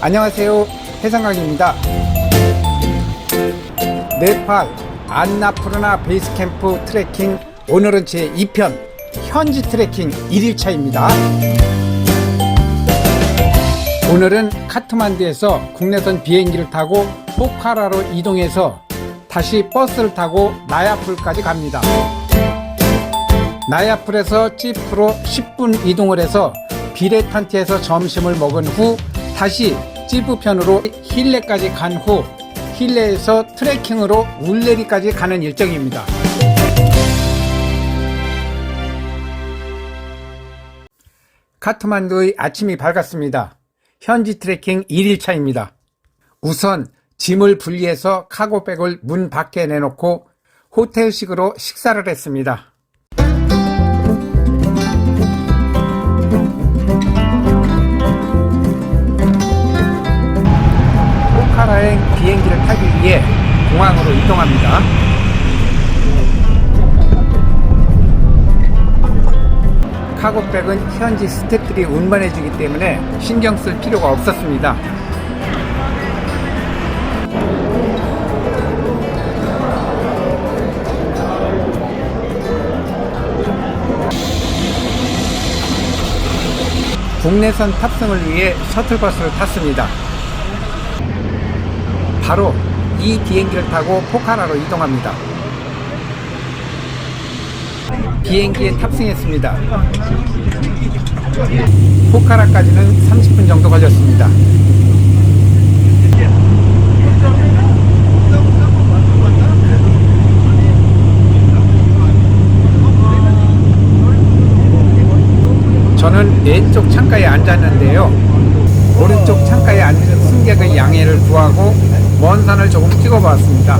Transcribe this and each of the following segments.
안녕하세요. 해상강입니다. 네팔 안나푸르나 베이스캠프 트레킹 오늘은 제 2편 현지 트레킹 1일차입니다. 오늘은 카트만두에서 국내선 비행기를 타고 포카라로 이동해서 다시 버스를 타고 나야풀까지 갑니다. 나야풀에서 찌프로 10분 이동을 해서 비레탄티에서 점심을 먹은 후 다시 찌프편으로 힐레까지 간 후 힐레에서 트레킹으로 울레리까지 가는 일정입니다. 카트만두의 아침이 밝았습니다. 현지 트레킹 1일차입니다. 우선 짐을 분리해서 카고백을 문 밖에 내놓고 호텔식으로 식사를 했습니다. 포카라행 비행기를 타기 위해 공항으로 이동합니다. 카고백은 현지 스태프들이 운반해주기 때문에 신경 쓸 필요가 없었습니다. 국내선 탑승을 위해 셔틀버스를 탔습니다. 바로 이 비행기를 타고 포카라로 이동합니다. 비행기에 탑승했습니다. 포카라까지는 30분 정도 걸렸습니다. 저는 왼쪽 창가에 앉았는데요. 오른쪽 창가에 앉은 승객의 양해를 구하고 먼 산을 조금 찍어봤습니다.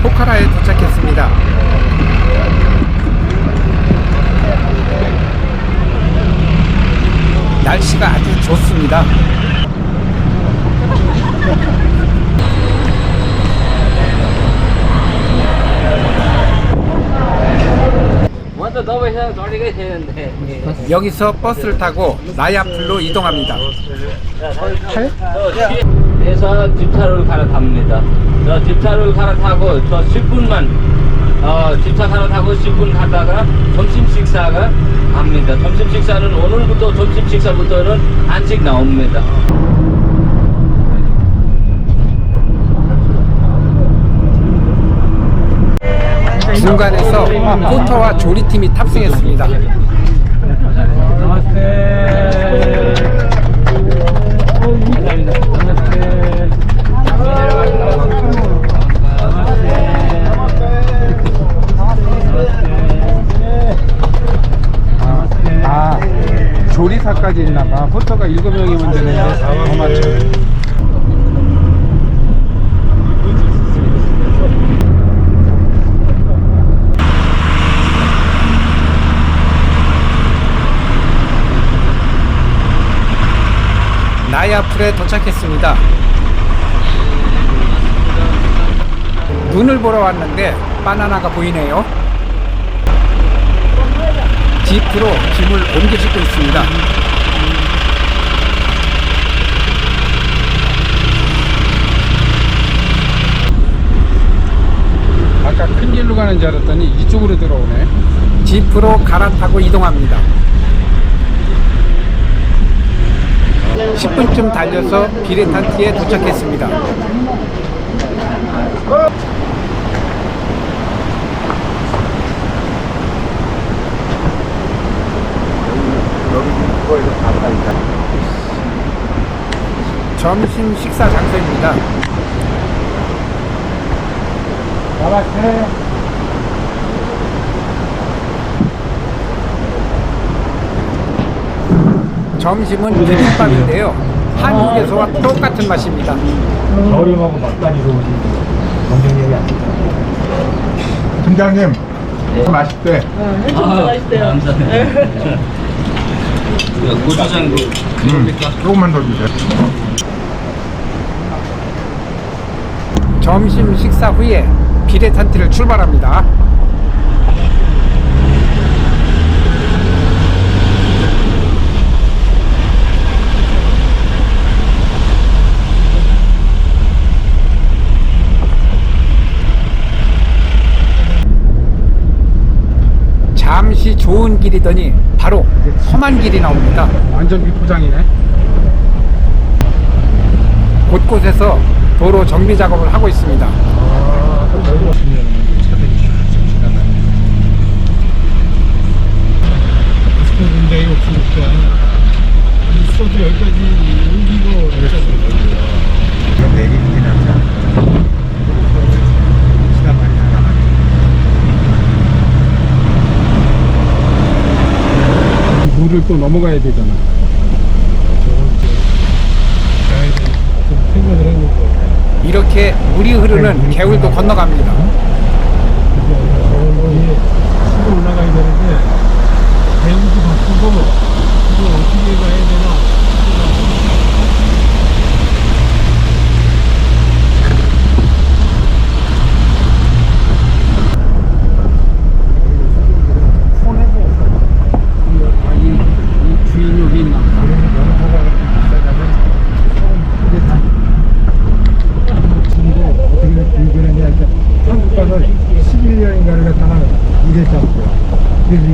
포카라에 도착했습니다. 날씨가 아주 좋습니다. 너무해서 돌리게 되는데. 여기서 버스를 타고 나야풀로 이동합니다. 그래서 집차로를 갈아탑니다. 저 집차로를 갈아타고 저 10분만 어, 집차 갈아타고 10분 가다가 점심 식사가 합니다. 점심 식사는 오늘부터 점심 식사부터는 한식 나옵니다. 중간에서 포터와 조리팀이 탑승했습니다. 아, 조리사까지 있나봐. 포터가 7명이면 되는데 더 맞춰. 나야풀에 도착했습니다. 눈을 보러 왔는데 바나나가 보이네요. 지프로 짐을 옮겨 싣고 있습니다. 아까 큰 길로 가는 줄 알았더니 이쪽으로 들어오네. 지프로 갈아타고 이동합니다. 10분쯤 달려서 비레탄티에 도착했습니다. 점심 식사 장소입니다. 점심은 비빔밥인데요. 한국에서와 똑같은 맛입니다. 저렴하고 맛간이 좋으신 경쟁력이 안 됩니다. 팀장님, 맛있대. 아, 맛있대요. 감사합니다. 고추장 음, 조금만 더 주세요. 점심 식사 후에 비레탄티를 출발합니다. 잠시 좋은 길이더니 바로 험한 길이 나옵니다. 완전 비포장이네. 곳곳에서 도로 정비 작업을 하고 있습니다. 없으니까 있어도 여기까지 옮기고 내리긴 하자 시간 많이 나가네 또 넘어가야 되잖아. 이렇게 물이 흐르는 개울도 건너갑니다. 저기 치고 올라가야 되는데 배우도 바꾸고 이거 어떻게 가야 되나 손해보. 아, 이, 이 주인 여기 있나 보다. 우리는 연포가 비싸다면 처음 이제 다 친구 어떻게 불교했냐 이제 한국 가서 11년인가를 갖다가 일했잖고요 그래서 구매해가지고 면허가 있겠어요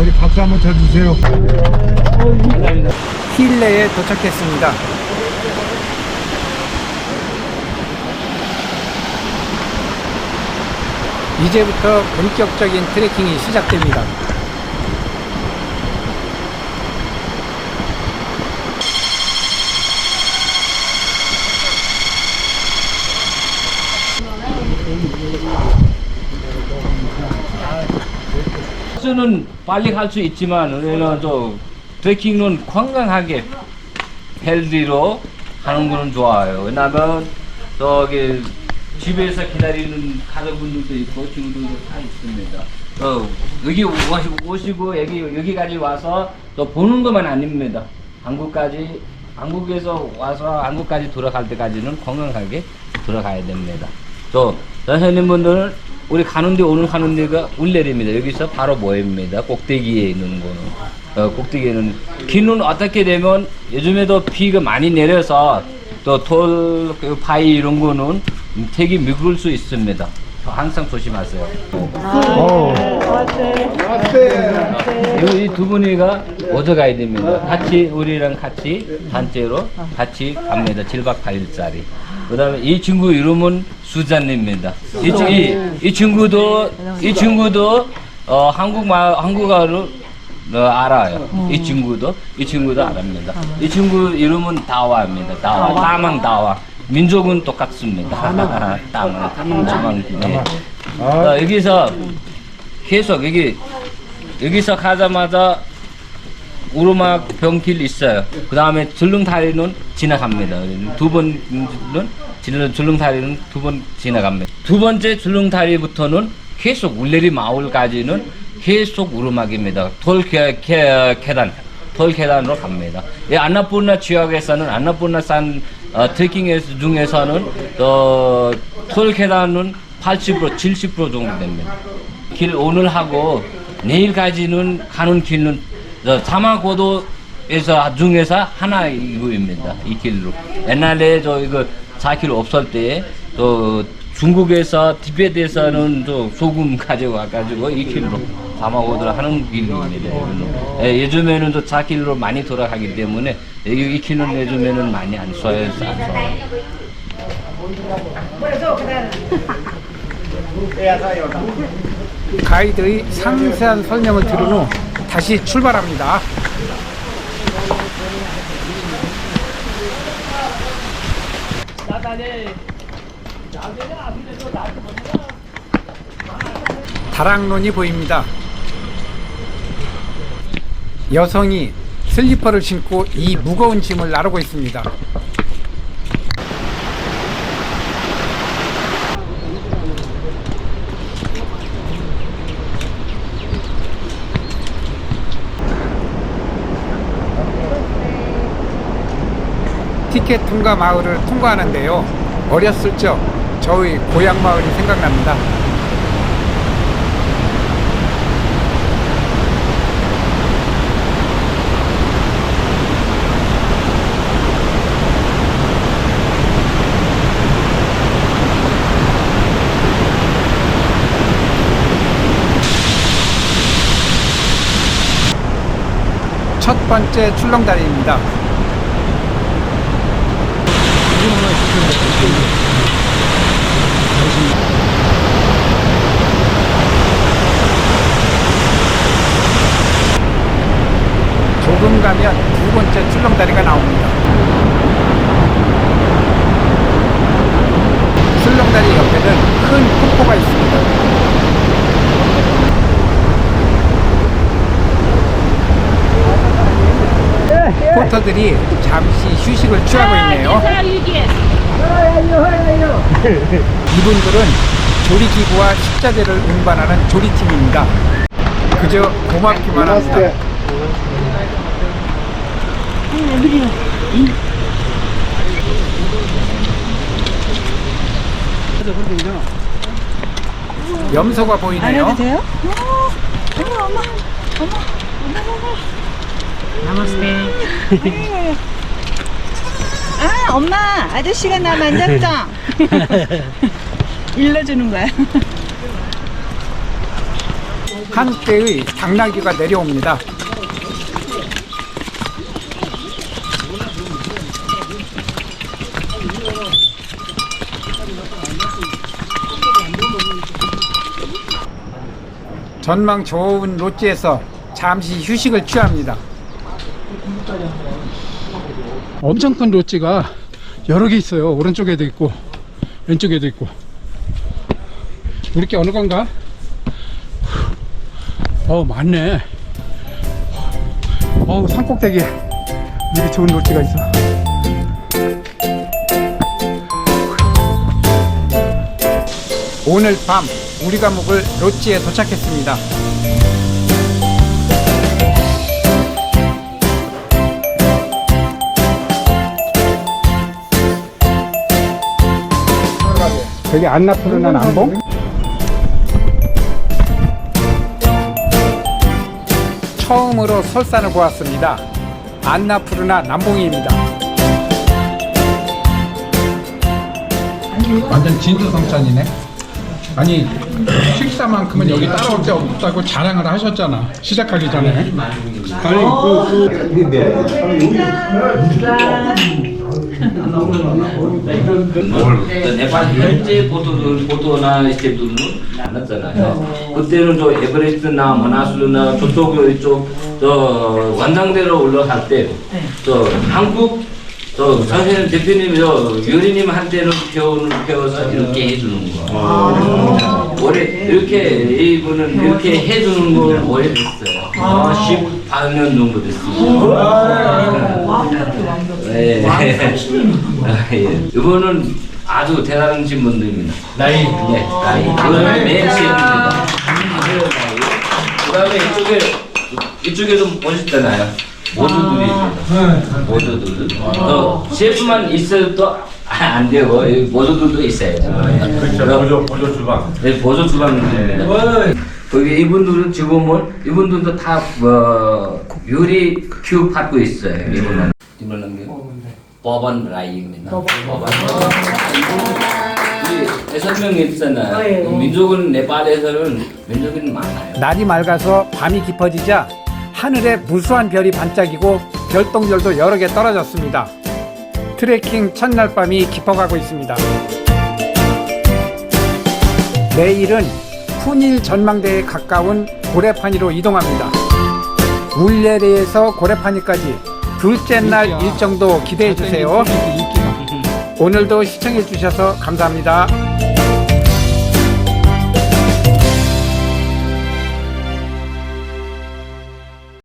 어디 박수 한번 쳐주세요 힐레에 도착했습니다. 이제부터 본격적인 트레킹이 시작됩니다. 수는 빨리 갈 수 있지만 우리는 좀 트레킹은 건강하게 헬디로 하는 거는 좋아요. 왜냐면 저기 집에서 기다리는 가족분들도 있고 친구들도 다 있습니다. 어, 여기 오시고, 오시고 여기 여기까지 와서 또 보는 것만 아닙니다. 한국까지 한국에서 와서 한국까지 돌아갈 때까지는 건강하게 돌아가야 됩니다. 또 선생님분들은 우리 가는 데 오늘 가는 데가 울레리입니다. 여기서 바로 모입니다. 꼭대기에 있는 거는 어, 꼭대기에는 길은 어떻게 되면 요즘에도 비가 많이 내려서 또돌 그 바위 이런 거는 되게 미끄러울 수 있습니다. 항상 조심하세요. 이두 분이가 어디 가야 됩니다. 같이 우리랑 같이 단체로 같이 갑니다. 7박 8일짜리. 그다음에 이 친구 이름은 수잔입니다. 이, 친- 이, 이 친구도 이 친구도 어, 한국말 한국어를 어, 알아요. 이 친구도 이 친구도 알합니다. 이 친구 이름은 다와입니다. 다와, 다망 다와. 민족은 똑같습니다. 다망, 다망. 네. 어, 여기서 계속 여기 여기서 가자마자 우르막 병길 있어요. 그 다음에 줄릉다리는 지나갑니다. 두 번은 지나 줄릉다리는 두 번 지나갑니다. 두 번째 줄릉다리부터는 계속 울레리 마을까지는 계속 우르막입니다. 돌 계, 계, 계단, 돌 계단으로 갑니다. 이 안나푸르나 지역에서는 안나푸르나 산 어, 트레킹 중에서는 어, 돌 계단은 80% 70% 정도 됩니다. 길 오늘 하고 내일까지는 가는 길은 저 사마고도에서 중에서 하나 이거입니다. 이 길로. 옛날에 저 이거 4km 없을 때 또 중국에서 티베트에서는 또 소금 가지고 와가지고 이 길로 사마고도를 하는 길입니다. 예, 요즘에는 또 4km로 많이 돌아가기 때문에 이, 이 길은 요즘에는 많이 안 써요. 안 써요. 가이드의 상세한 설명을 들은 후 다시 출발합니다. 다락론이 보입니다. 여성이 슬리퍼를 신고 이 무거운 짐을 나르고 있습니다. 티켓 통과 마을을 통과하는데요. 어렸을 적 저의 고향 마을이 생각납니다. 첫 번째 출렁다리입니다. 조금 가면 두 번째 출렁다리가 나옵니다. 출렁다리 옆에는 큰 폭포가 있습니다. 포터들이 잠시 휴식을 취하고 있네요. 이분들은 조리기구와 식자재를 운반하는 조리팀입니다. 그저 고맙기만 합니다. 염소가 보이네요. 안해도 돼요? 어머, 어머, 어머, 나마스테. 아, 엄마, 아저씨가 나 만졌죠? 일러주는 거야. 한때의 당나귀가 내려옵니다. 전망 좋은 롯지에서 잠시 휴식을 취합니다. 엄청 큰 롯지가 여러 개 있어요. 오른쪽에도 있고 왼쪽에도 있고. 우리 게 어느 건가? 어 많네. 어우 산꼭대기에 이렇게 좋은 롯지가 있어. 오늘 밤 우리가 묵을 롯지에 도착했습니다. 저기 안나푸르나 남봉? 처음으로 설산을 보았습니다. 안나푸르나 남봉입니다. 완전 진수 성찬이네. 아니 식사만큼은 여기 따라올 데 없다고 자랑을 하셨잖아. 시작하기 전에. 아니 그, 그그 네팔 현재 보도 보도나 스텝들은 만났잖아요. 그때는 저 에베레스트나 머나스루나 저쪽 이쪽 저 완당대로 올라갈 때 저 한국 저 선생님 대표님 저 유리님 한테는 배우는 배워서 이렇게 해주는 거. 오래 이렇게 이분은 이렇게 해주는 걸 오래 됐어요. 아, 18년 정도 됐어요. 네. 아, 예. 이거는 아주 대단한 신분들입니다. 나이, 네, 나이. 그 다음에 맨시입니다. 그 다음에 이쪽에 이쪽에도 멋있잖아요. 모두들이 모두들. 또 셰프만 있어도 또 안 되고 모두들도 있어요. 그렇죠. 보조 보조 주방. 네, 보조 주방입니다. 거기 이분들은 지금은 이분들도 다 뭐 요리 교육 받고 있어요. 이분은 이분은 뭐 법원 라이입니다. 법원. 이 여섯 명 있잖아요. 민족은 네팔에서는 민족은 많아요. 날이 맑아서 밤이 깊어지자 하늘에 무수한 별이 반짝이고 별똥별도 여러 개 떨어졌습니다. 트레킹 첫날 밤이 깊어가고 있습니다. 내일은 푸닐 전망대에 가까운 고래파니로 이동합니다. 울레리에서 고래파니까지 둘째 날 일정도 기대해 주세요. 오늘도 시청해 주셔서 감사합니다.